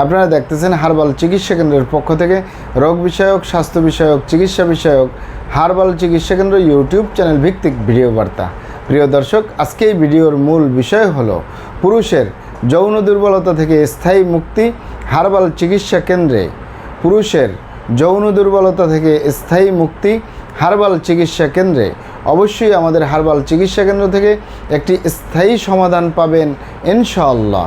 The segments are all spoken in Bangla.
আপনারা দেখতেছেন হারবাল চিকিৎসা কেন্দ্রের পক্ষ থেকে রোগ বিষয়ক, স্বাস্থ্য বিষয়ক, চিকিৎসা বিষয়ক, হারবাল চিকিৎসা কেন্দ্র ইউটিউব চ্যানেল ভিত্তিক ভিডিও বার্তা। প্রিয় দর্শক, আজকে এই ভিডিওর মূল বিষয় হলো পুরুষের যৌন দুর্বলতা থেকে স্থায়ী মুক্তি হারবাল চিকিৎসা কেন্দ্রে। পুরুষের যৌন দুর্বলতা থেকে স্থায়ী মুক্তি হারবাল চিকিৎসা কেন্দ্রে। অবশ্যই আমাদের হারবাল চিকিৎসা কেন্দ্র থেকে একটি স্থায়ী সমাধান পাবেন ইনশাআল্লাহ।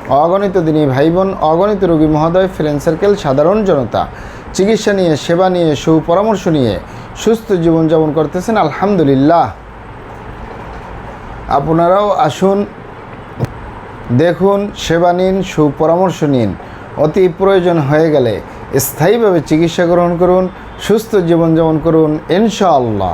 অগণিত দিনী ভাই বোন অগণিত রোগী মহোদয় ফ্রেন্ড সার্কেল সাধারণ জনতা। চিকিৎসা নিয়ে, সেবা নিয়ে, সুপরামর্শ নিয়ে সুস্থ জীবনযাপন করতেছেন, আলহামদুলিল্লাহ। আপনারাও আসুন, দেখুন, সেবা নিন, সুপরামর্শ নিন। অতি প্রয়োজন হয়ে গেলে স্থায়ীভাবে চিকিৎসা গ্রহণ করুন, সুস্থ জীবনযাপন করুন, ইনশাআল্লাহ।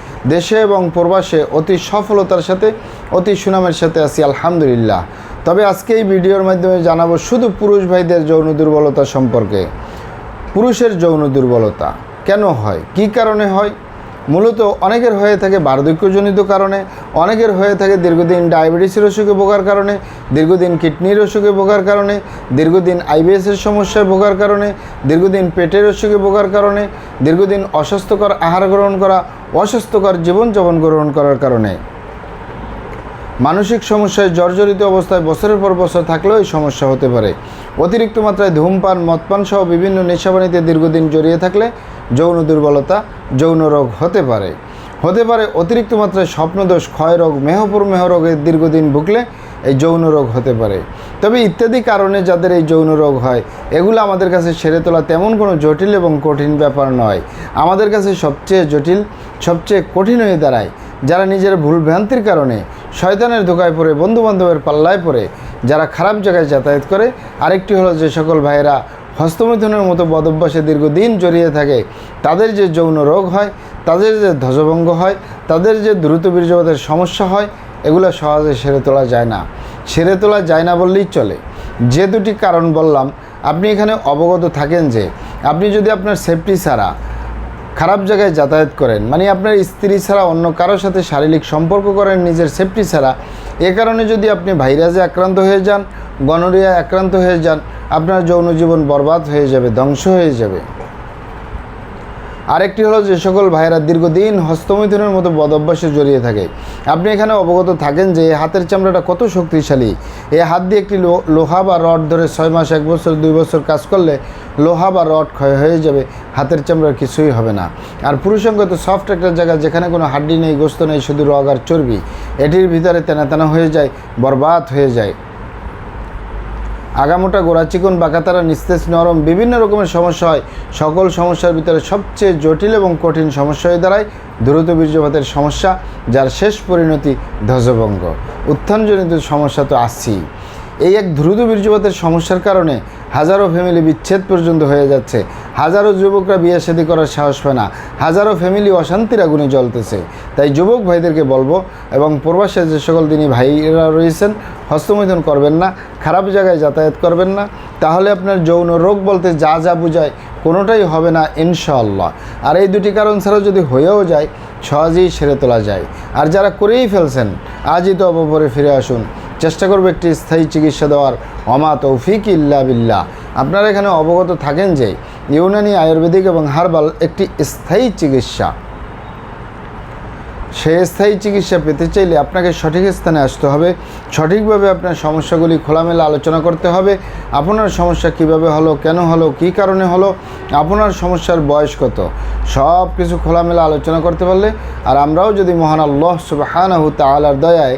দেশে এবং প্রবাসে অতি সফলতার সাথে, অতি সুনামের সাথে আছি, আলহামদুলিল্লাহ। তবে আজকে এই ভিডিওর মাধ্যমে জানাব শুধু পুরুষ ভাইদের যৌন দুর্বলতা সম্পর্কে। পুরুষের যৌন দুর্বলতা কেন হয়? কি কারণে হয়? মূলত অনেকের হয়ে থাকে বার্ধক্যজনিত কারণে, অনেকের হয়ে থাকে দীর্ঘদিন ডায়াবেটিসের অসুখে ভোগার কারণে, দীর্ঘদিন কিডনির অসুখে ভোগার কারণে, দীর্ঘদিন আইবিএসের সমস্যায় ভোগার কারণে, দীর্ঘদিন পেটের অসুখে ভোগার কারণে, দীর্ঘদিন অস্বাস্থ্যকর আহার গ্রহণ করা, অস্বাস্থ্যকর জীবনযাপন গ্রহণ করার কারণে। মানসিক সমস্যায় জর্জরিত অবস্থায় বছরের পর বছর থাকলেও এই সমস্যা হতে পারে। অতিরিক্ত মাত্রায় ধূমপান, মদপান সহ বিভিন্ন নেশাবানিতে দীর্ঘদিন জড়িয়ে থাকলে যৌন দুর্বলতা, যৌন রোগ হতে পারে। হতে পারে অতিরিক্ত মাত্রায় স্বপ্নদোষ ক্ষয় রোগ মেহপুর মেহ রোগের দীর্ঘদিন ভুগলে এই যৌন রোগ হতে পারে। তবে ইত্যাদি কারণে যাদের এই যৌন রোগ হয়, এগুলো আমাদের কাছে সেরে তোলা তেমন কোনো জটিল এবং কঠিন ব্যাপার নয়। আমাদের কাছে সবচেয়ে জটিল, সবচেয়ে কঠিন হয়ে দাঁড়ায়। যারা নিজের ভুল ভ্রান্তির কারণে শয়তানের ধোকায় পড়ে, বন্ধুবান্ধবের পাল্লায় পড়ে, যারা খারাপ জায়গায় যাতায়াত করে, আরেকটি হলো যে সকল ভাইয়েরা হস্তমিথুনের মতো বদভ্যাসে দীর্ঘদিন জড়িয়ে থাকে। তাদের যে যৌন রোগ হয়, তাদের যে ধ্বজভঙ্গ হয়, তাদের যে দ্রুত বীর্যপাতের সমস্যা হয়, এগুলো সহজে সেরে তোলা যায় না। সেরে তোলা যায় না বললেই চলে। যে দুটি কারণ বললাম, আপনি এখানে অবগত থাকেন যে, আপনি যদি আপনার সেফটি ছাড়া খারাপ জায়গায় যাতায়াত করেন মানে আপনার স্ত্রী ছাড়া অন্য কারোর সাথে শারীরিক সম্পর্ক করেন, নিজের সেফটি ছাড়া, এ কারণে যদি আপনি ভাইরাসে আক্রান্ত হয়ে যান, গনোরিয়ায় আক্রান্ত হয়ে যান আপনার যৌন জীবন বরবাদ হয়ে যাবে, ধ্বংস হয়ে যাবে। আরেকটি হলো যে সকল ভাইয়েরা দীর্ঘদিন হস্তমৈথুনের মতো বদভ্যাসে জড়িয়ে থাকে। আপনি এখানে অবগত থাকেন যে হাতের চামড়াটা কত শক্তিশালী। এই হাত দিয়ে একটি লোহা বা রড ধরে ছয় মাস, এক বছর, দুই বছর কাজ করলে লোহা বা রড ক্ষয় হয়ে যাবে, হাতের চামড়ার কিছুই হবে না। আর পুরুষাঙ্গ তো সফট একটা জায়গা যেখানে কোনো হাড্ডি নেই, গোস্ত নেই, শুধু রগ আর চর্বি, এটির ভিতরে তেনা তেনা হয়ে যায়, বরবাদ হয়ে যায়। আগামোটা গোড়া চিকন বাঁকাতারা নিস্তেজ নরম বিভিন্ন রকমের সমস্যা হয়। সকল সমস্যার ভিতরে সবচেয়ে জটিল এবং কঠিন সমস্যা হয়ে দাঁড়ায়। দ্রুত বীর্যপাতের সমস্যা, যার শেষ পরিণতি ধ্বজভঙ্গ। উত্থানজনিত সমস্যা তো আসছেই এই এক দ্রুত বীর্যপাতের সমস্যার কারণে হাজারো ফ্যামিলি বিচ্ছেদ পর্যন্ত হয়ে যাচ্ছে। হাজারো যুবকরা বিয়ে শাদী করার সাহস পায় না। হাজারো ফ্যামিলি অশান্তির আগুনে জ্বলতেছে। তাই যুবক ভাইদেরকে বলব এবং প্রবাসে যে সকল দিনই ভাইরা রয়েছেন, হস্তমৈথুন করবেন না, খারাপ জায়গায় যাতায়াত করবেন না। তাহলে আপনার যৌন রোগ বলতে যা যা বোঝায় কোনোটাই হবে না, ইনশাআল্লাহ। আর এই দুটি কারণ ছাড়াও যদি হয়েও যায়, সহজেই সেরে তোলা যায়। আর যারা করেই ফেলছেন, আজই তো অপপরে ফিরে আসুন। চেষ্টা করব একটি স্থায়ী চিকিৎসা দেওয়ার। অমা তৌফিক ইল্লা বিল্লাহ। আপনারা এখানে অবগত থাকেন যে ইউনানি আয়ুর্বেদিক এবং হার্বাল একটি স্থায়ী চিকিৎসা। সেই স্থায়ী চিকিৎসা পেতে চাইলে আপনাকে সঠিক স্থানে আসতে হবে। সঠিকভাবে আপনার সমস্যাগুলি খোলামেলা আলোচনা করতে হবে। আপনার সমস্যা কীভাবে হলো, কেন হলো, কী কারণে হলো, আপনার সমস্যার বয়স কত, সব কিছু খোলামেলা আলোচনা করতে পারলে। আর আমরাও যদি মহান আল্লাহ সুবাহানাহু তালার দয়ায়